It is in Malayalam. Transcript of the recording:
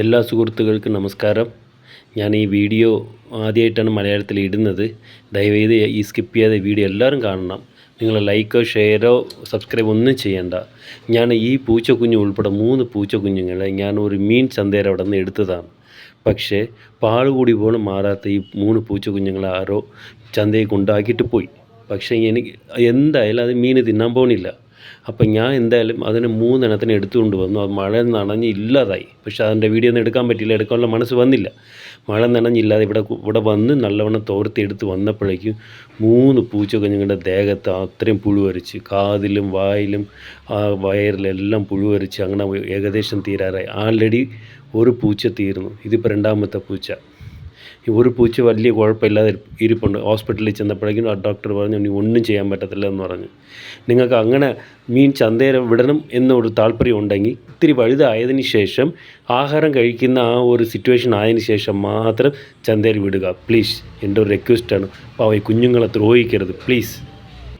എല്ലാ സുഹൃത്തുക്കൾക്കും നമസ്കാരം. ഞാൻ ഈ വീഡിയോ ആദ്യമായിട്ടാണ് മലയാളത്തിൽ ഇടുന്നത്. ദയവേത് ഈ സ്കിപ്പ് ചെയ്യാതെ വീഡിയോ എല്ലാവരും കാണണം. നിങ്ങൾ ലൈക്കോ ഷെയറോ സബ്സ്ക്രൈബ് ഒന്നും ചെയ്യണ്ട. ഞാൻ ഈ പൂച്ചക്കുഞ്ഞ് ഉൾപ്പെടെ മൂന്ന് പൂച്ചക്കുഞ്ഞുങ്ങളെ ഞാൻ ഒരു മീൻ ചന്തേര അവിടെ നിന്ന് എടുത്തതാണ്. പക്ഷേ പാൽ കൂടി പോലും മാറാത്ത ഈ മൂന്ന് പൂച്ചക്കുഞ്ഞുങ്ങളെ ആരോ ചന്തയിൽ കൊണ്ടാക്കിയിട്ട് പോയി. പക്ഷേ എനിക്ക് എന്തായാലും അത് മീൻ തിന്നാൻ പോണില്ല. അപ്പം ഞാൻ എന്തായാലും അതിന് മൂന്നെണ്ണത്തിന് എടുത്തുകൊണ്ട് വന്നു. അത് മഴ നനഞ്ഞ് ഇല്ലാതായി പക്ഷേ അതിന്റെ വീഡിയോ ഒന്നും എടുക്കാൻ പറ്റില്ല എടുക്കാനുള്ള മനസ്സ് വന്നില്ല. മഴ നനഞ്ഞില്ലാതെ ഇവിടെ ഇവിടെ വന്ന് നല്ലവണ്ണം തോർത്തി എടുത്ത് വന്നപ്പോഴേക്കും മൂന്ന് പൂച്ചക്കുഞ്ഞുങ്ങളുടെ ദേഹത്ത് അത്രയും പുഴുവരിച്ച് കാതിലും വായിലും ആ വയറിലെല്ലാം പുഴുവരിച്ച് അങ്ങനെ ഏകദേശം തീരാറായി. ആൾറെഡി ഒരു പൂച്ച തീർന്നു. ഇതിപ്പോൾ രണ്ടാമത്തെ പൂച്ച. ഒരു പൂച്ച വലിയ കുഴപ്പമില്ലാതെ ഇരിപ്പുണ്ട്. ഹോസ്പിറ്റലിൽ ചെന്നപ്പോഴേക്കും ആ ഡോക്ടർ പറഞ്ഞു ഇനി ഒന്നും ചെയ്യാൻ പറ്റത്തില്ല എന്ന് പറഞ്ഞു. നിങ്ങൾക്ക് അങ്ങനെ മീൻ ചന്തയിൽ വിടണം എന്നൊരു താല്പര്യം ഉണ്ടെങ്കിൽ ഇത്തിരി വലുതായതിന് ശേഷം ആഹാരം കഴിക്കുന്ന ആ ഒരു സിറ്റുവേഷൻ ആയതിന് ശേഷം മാത്രം ചന്തയിൽ വിടുക. പ്ലീസ് എന്റെ ഒരു റിക്വസ്റ്റാണ് അപ്പോൾ ഈ കുഞ്ഞുങ്ങളെ ദ്രോഹിക്കരുത്. പ്ലീസ്